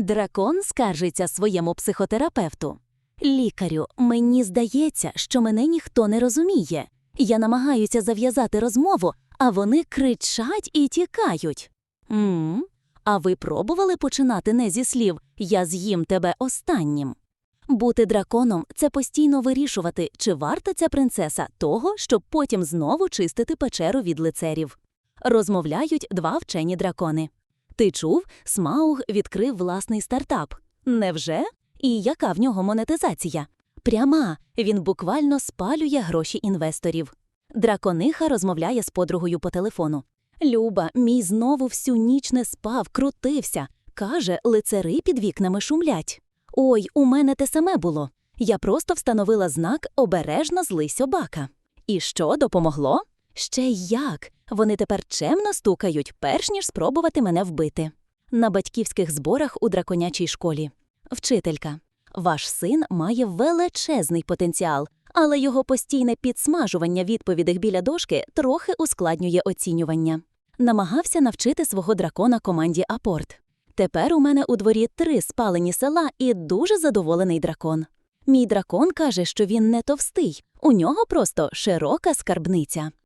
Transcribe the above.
Дракон скаржиться своєму психотерапевту. Лікарю, мені здається, що мене ніхто не розуміє. Я намагаюся зав'язати розмову, а вони кричать і тікають. м А ви пробували починати не зі слів Я з'їм тебе останнім? Бути драконом це постійно вирішувати, чи варта ця принцеса того, щоб потім знову чистити печеру від лицерів. Розмовляють два вчені дракони. Ти чув, Смауг відкрив власний стартап. Невже? І яка в нього монетизація? Пряма, він буквально спалює гроші інвесторів. Дракониха розмовляє з подругою по телефону. Люба, мій знову всю ніч не спав, крутився. Каже, лицари під вікнами шумлять. Ой, у мене те саме було. Я просто встановила знак обережно злий собака. І що допомогло? Ще як. Вони тепер чемно стукають, перш ніж спробувати мене вбити. На батьківських зборах у драконячій школі. Вчителька. Ваш син має величезний потенціал, але його постійне підсмажування відповідей біля дошки трохи ускладнює оцінювання. Намагався навчити свого дракона команді Апорт. Тепер у мене у дворі три спалені села і дуже задоволений дракон. Мій дракон каже, що він не товстий, у нього просто широка скарбниця.